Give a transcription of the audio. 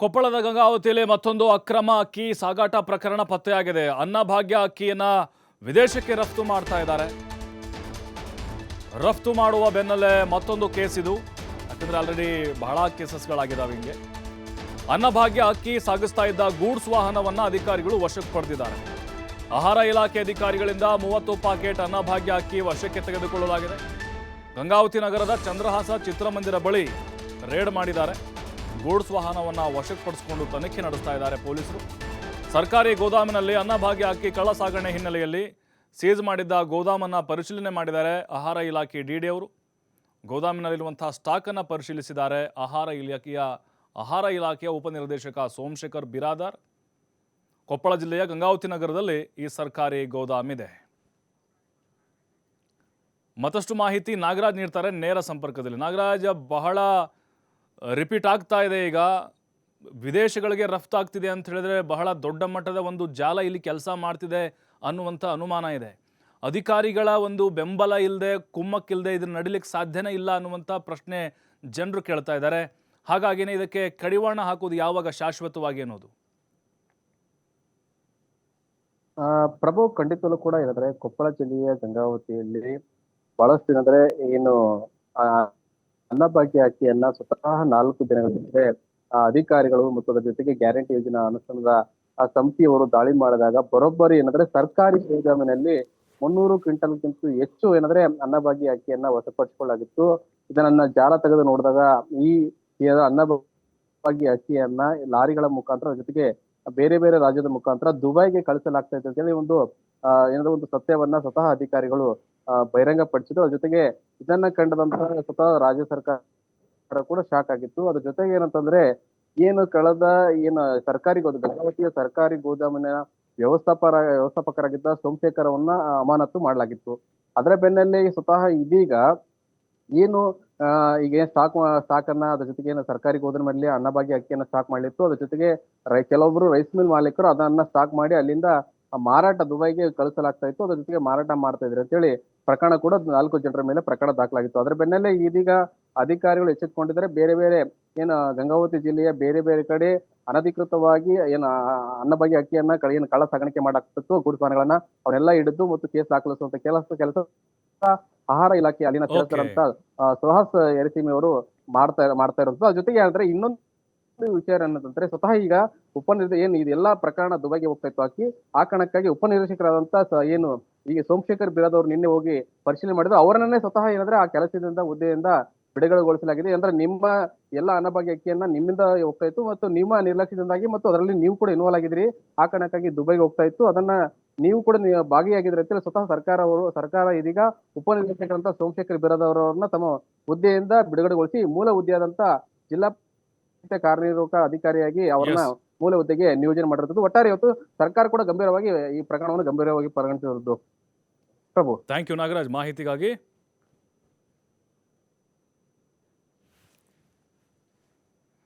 ಕೊಪ್ಪಳದ ಗಂಗಾವತಿಯಲ್ಲಿ ಮತ್ತೊಂದು ಅಕ್ರಮ ಅಕ್ಕಿ ಸಾಗಾಟ ಪ್ರಕರಣ ಪತ್ತೆಯಾಗಿದೆ. ಅನ್ನಭಾಗ್ಯ ಅಕ್ಕಿಯನ್ನ ವಿದೇಶಕ್ಕೆ ರಫ್ತು ಮಾಡ್ತಾ ಇದ್ದಾರೆ. ರಫ್ತು ಮಾಡುವ ಬೆನ್ನಲ್ಲೇ ಮತ್ತೊಂದು ಕೇಸ್ ಇದು. ಯಾಕಂದ್ರೆ ಆಲ್ರೆಡಿ ಬಹಳ ಕೇಸಸ್ಗಳಾಗಿದ್ದಾವೆ ಹಿಂಗೆ. ಅನ್ನಭಾಗ್ಯ ಅಕ್ಕಿ ಸಾಗಿಸ್ತಾ ಇದ್ದ ಗೂಡ್ಸ್ ವಾಹನವನ್ನ ಅಧಿಕಾರಿಗಳು ವಶಕ್ಕೆ ಪಡೆದಿದ್ದಾರೆ. ಆಹಾರ ಇಲಾಖೆ ಅಧಿಕಾರಿಗಳಿಂದ ಮೂವತ್ತು ಪಾಕೆಟ್ ಅನ್ನಭಾಗ್ಯ ಅಕ್ಕಿ ವಶಕ್ಕೆ ತೆಗೆದುಕೊಳ್ಳಲಾಗಿದೆ. ಗಂಗಾವತಿ ನಗರದ ಚಂದ್ರಹಾಸ ಚಿತ್ರಮಂದಿರ ಬಳಿ ರೇಡ್ ಮಾಡಿದ್ದಾರೆ. ಗೂಡ್ಸ್ ವಾಹನವನ್ನು ವಶಪಡಿಸಿಕೊಂಡು ತನಿಖೆ ನಡೆಸ್ತಾ ಇದ್ದಾರೆ ಪೊಲೀಸರು. ಸರ್ಕಾರಿ ಗೋದಾಮಿನಲ್ಲಿ ಅನ್ನಭಾಗ್ಯ ಅಕ್ಕಿ ಕಳ್ಳ ಸಾಗಣೆ ಹಿನ್ನೆಲೆಯಲ್ಲಿ ಸೀಜ್ ಮಾಡಿದ್ದ ಗೋದಾಮನ್ನ ಪರಿಶೀಲನೆ ಮಾಡಿದ್ದಾರೆ ಆಹಾರ ಇಲಾಖೆ ಡಿ ಅವರು. ಗೋದಾಮಿನಲ್ಲಿರುವಂತಹ ಸ್ಟಾಕನ್ನು ಪರಿಶೀಲಿಸಿದ್ದಾರೆ ಆಹಾರ ಇಲಾಖೆಯ ಆಹಾರ ಇಲಾಖೆಯ ಉಪನಿರ್ದೇಶಕ ಸೋಮಶೇಖರ್ ಬಿರಾದಾರ್. ಕೊಪ್ಪಳ ಜಿಲ್ಲೆಯ ಗಂಗಾವತಿ ನಗರದಲ್ಲಿ ಈ ಸರ್ಕಾರಿ ಗೋದಾಮಿದೆ. ಮತ್ತಷ್ಟು ಮಾಹಿತಿ ನಾಗರಾಜ್ ನೀಡ್ತಾರೆ ನೇರ ಸಂಪರ್ಕದಲ್ಲಿ. ನಾಗರಾಜ್, ಬಹಳ ರಿಪೀಟ್ ಆಗ್ತಾ ಇದೆ ಈಗ. ವಿದೇಶಗಳಿಗೆ ರಫ್ತಾಗ್ತಿದೆ ಅಂತ ಹೇಳಿದ್ರೆ ಬಹಳ ದೊಡ್ಡ ಮಟ್ಟದ ಒಂದು ಜಾಲ ಇಲ್ಲಿ ಕೆಲಸ ಮಾಡ್ತಿದೆ ಅನ್ನುವಂಥ ಅನುಮಾನ ಇದೆ. ಅಧಿಕಾರಿಗಳ ಒಂದು ಬೆಂಬಲ ಇಲ್ಲದೆ ಕುಮ್ಮಕ್ಕಿಲ್ಲದೆ ಇದನ್ನ ನಡಿಲಿಕ್ಕೆ ಸಾಧ್ಯನೇ ಇಲ್ಲ ಅನ್ನುವಂಥ ಪ್ರಶ್ನೆ ಜನರು ಕೇಳ್ತಾ ಇದ್ದಾರೆ. ಹಾಗಾಗಿನೇ ಇದಕ್ಕೆ ಕಡಿವಾಣ ಹಾಕೋದು ಯಾವಾಗ ಶಾಶ್ವತವಾಗಿ ಅನ್ನೋದು? ಪ್ರಭು ಖಂಡಿತಲ್ಲೂ ಕೂಡ ಏನಂದ್ರೆ ಕೊಪ್ಪಳ ಜಿಲ್ಲೆಯ ಗಂಗಾವತಿಯಲ್ಲಿ ಬಹಳಷ್ಟು ಏನಂದ್ರೆ ಏನು ಅನ್ನಭಾಗ್ಯ ಅಕ್ಕಿಯನ್ನ ಸ್ವತಃ ನಾಲ್ಕು ದಿನಗಳ ಜೊತೆ ಅಧಿಕಾರಿಗಳು ಮತ್ತು ಅದರ ಜೊತೆಗೆ ಗ್ಯಾರಂಟಿ ಯೋಜನಾ ಅನುಷ್ಠಾನದ ಆ ಸಮಿತಿಯವರು ದಾಳಿ ಮಾಡಿದಾಗ ಬರೋಬ್ಬರಿ ಏನಂದ್ರೆ ಸರ್ಕಾರಿ ಗೋದಾಮಿನಲ್ಲಿ ಮುನ್ನೂರು ಕ್ವಿಂಟಲ್ಗಿಂತ ಹೆಚ್ಚು ಏನಂದ್ರೆ ಅನ್ನಭಾಗ್ಯ ಅಕ್ಕಿಯನ್ನ ವಶಪಡಿಸಿಕೊಳ್ಳಲಾಗಿತ್ತು. ಇದನ್ನ ಜಾಲ ತೆಗೆದು ನೋಡಿದಾಗ ಈ ಅನ್ನಭಾಗ್ಯ ಅಕ್ಕಿಯನ್ನ ಲಾರಿಗಳ ಮುಖಾಂತರ ಜೊತೆಗೆ ಬೇರೆ ಬೇರೆ ರಾಜ್ಯದ ಮುಖಾಂತರ ದುಬೈಗೆ ಕಳಿಸಲಾಗ್ತಾ ಇದೆ ಅಂತ ಹೇಳಿ ಒಂದು ಏನಾದ್ರು ಒಂದು ಸತ್ಯವನ್ನ ಸ್ವತಃ ಅಧಿಕಾರಿಗಳು ಆ, ಬಹಿರಂಗಪಡಿಸಿದ್ರು ಅದ್ರ ಜೊತೆಗೆ ಇದನ್ನ ಕಂಡದಂತಹ ಸ್ವತಃ ರಾಜ್ಯ ಸರ್ಕಾರ ಕೂಡ ಶಾಕ್ ಆಗಿತ್ತು. ಅದ್ರ ಜೊತೆಗೆ ಏನಂತಂದ್ರೆ ಏನು ಕಳೆದ ಏನು ಸರ್ಕಾರಿ ಗೋದಾಮ ಗಂಗಾವತಿಯ ಸರ್ಕಾರಿ ಗೋದಾಮಿನ ವ್ಯವಸ್ಥಾಪರ ವ್ಯವಸ್ಥಾಪಕರಾಗಿದ್ದ ಸೋಮಶೇಖರವನ್ನ ಅಮಾನತು ಮಾಡಲಾಗಿತ್ತು. ಅದರ ಬೆನ್ನಲ್ಲೇ ಸ್ವತಃ ಇದೀಗ ಏನು ಈಗ ಏನ್ ಸ್ಟಾಕ್ ಸ್ಟಾಕ್ ಅನ್ನ ಅದ್ರ ಜೊತೆಗೆ ಏನು ಸರ್ಕಾರಿ ಗೋದಾಮಲ್ಲಿ ಅನ್ನಭಾಗ್ಯ ಅಕ್ಕಿಯನ್ನ ಸ್ಟಾಕ್ ಮಾಡ್ಲಿತ್ತು. ಅದ್ರ ಜೊತೆಗೆ ಕೆಲವೊಬ್ರು ರೈಸ್ ಮಿಲ್ ಮಾಲೀಕರು ಅದನ್ನ ಸ್ಟಾಕ್ ಮಾಡಿ ಅಲ್ಲಿಂದ ಆ ಮಾರಾಟ ದುಬೈಗೆ ಕಳಿಸಲಾಗ್ತಾ ಇತ್ತು ಅದ್ರ ಜೊತೆಗೆ ಮಾರಾಟ ಮಾಡ್ತಾ ಇದ್ರು ಅಂತೇಳಿ ಪ್ರಕರಣ ಕೂಡ ನಾಲ್ಕು ಜನರ ಮೇಲೆ ಪ್ರಕರಣ ದಾಖಲಾಗಿತ್ತು. ಅದರ ಬೆನ್ನಲ್ಲೇ ಇದೀಗ ಅಧಿಕಾರಿಗಳು ಎಚ್ಚೆತ್ತುಕೊಂಡಿದ್ದಾರೆ ಬೇರೆ ಬೇರೆ ಏನು ಗಂಗಾವತಿ ಜಿಲ್ಲೆಯ ಬೇರೆ ಬೇರೆ ಕಡೆ ಅನಧಿಕೃತವಾಗಿ ಏನು ಅನ್ನ ಅನ್ನಭಾಗ್ಯ ಅಕ್ಕಿಯನ್ನ ಏನು ಕಳ್ಳ ಸಾಗಾಣಿಕೆ ಮಾಡಾಕ್ತಿತ್ತು ಗುಡ್ಪಾನಗಳನ್ನ ಅವನ್ನೆಲ್ಲ ಹಿಡಿದು ಮತ್ತು ಕೇಸ್ ದಾಖಲಿಸುವಂತ ಕೆಲಸ ಕೆಲಸ ಆಹಾರ ಇಲಾಖೆ ಅಲ್ಲಿನ ಕೆಲಸ ಕೆಲಸರಂತ ಸುಹಾಸ್ ಎರಸಿಮಿ ಅವರು ಮಾಡ್ತಾ ಮಾಡ್ತಾ ಇರೋದು. ಅದ್ರ ಜೊತೆಗೆ ಅಂದ್ರೆ ಇನ್ನೊಂದು ವಿಚಾರ ಅನ್ನೋದಂದ್ರೆ ಸ್ವತಃ ಈಗ ಉಪನಿರ್ದ, ಏನು ಇದೆಲ್ಲಾ ಪ್ರಕರಣ ದುಬೈಗೆ ಹೋಗ್ತಾ ಇತ್ತು. ಹಾಕಿ ಆ ಕಾರಣಕ್ಕಾಗಿ ಉಪನಿರ್ದೇಶಕರಾದಂತ ಏನು ಈಗ ಸೋಮಶೇಖರ್ ಬಿರಾದ್ ಅವರು ನಿನ್ನೆ ಹೋಗಿ ಪರಿಶೀಲನೆ ಮಾಡಿದ್ರು. ಅವರನ್ನೇ ಸ್ವತಃ ಏನಂದ್ರೆ ಆ ಕೆಲಸದಿಂದ, ಹುದ್ದೆಯಿಂದ ಬಿಡುಗಡೆಗೊಳಿಸಲಾಗಿದೆ. ಅಂದ್ರೆ ನಿಮ್ಮ ಎಲ್ಲ ಅಕ್ಕಿಯನ್ನ ನಿಮ್ಮಿಂದ ಹೋಗ್ತಾ ಇತ್ತು ಮತ್ತು ನಿಮ್ಮ ನಿರ್ಲಕ್ಷ್ಯದಿಂದಾಗಿ ಮತ್ತು ಅದರಲ್ಲಿ ನೀವು ಕೂಡ ಇನ್ವಾಲ್ವ್ ಆಗಿದ್ರಿ ಆ ಕಾರಣಕ್ಕಾಗಿ ದುಬೈಗೆ ಹೋಗ್ತಾ ಇತ್ತು. ಅದನ್ನ ನೀವು ಕೂಡ ಭಾಗಿಯಾಗಿದ್ರೆ ಅಂತೇಳಿ ಸ್ವತಃ ಸರ್ಕಾರ ಅವರು, ಸರ್ಕಾರ ಇದೀಗ ಉಪನಿರ್ದೇಶಕರಂತ ಸೋಮಶೇಖರ್ ಬಿರಾದವರನ್ನ ತಮ್ಮ ಹುದ್ದೆಯಿಂದ ಬಿಡುಗಡೆಗೊಳಿಸಿ ಮೂಲ ಹುದ್ದೆಯಾದಂತ ಜಿಲ್ಲಾ ಪಂಚಾಯತ್ ಕಾರ್ಯನಿರ್ವಾಹಕ ಅಧಿಕಾರಿಯಾಗಿ ಅವರನ್ನ ಮೂಲ ಹುದ್ದೆಗೆ ನಿಯೋಜನೆ ಮಾಡಿರೋದು. ಒಟ್ಟಾರೆ ಇವತ್ತು ಸರ್ಕಾರ ಕೂಡ ಗಂಭೀರವಾಗಿ ಈ ಪ್ರಕರಣವನ್ನು ಗಂಭೀರವಾಗಿ ಪರಿಗಣಿಸಿರುವುದು ಪ್ರಭು. Thank you Nagaraj. ಮಾಹಿತಿಗಾಗಿ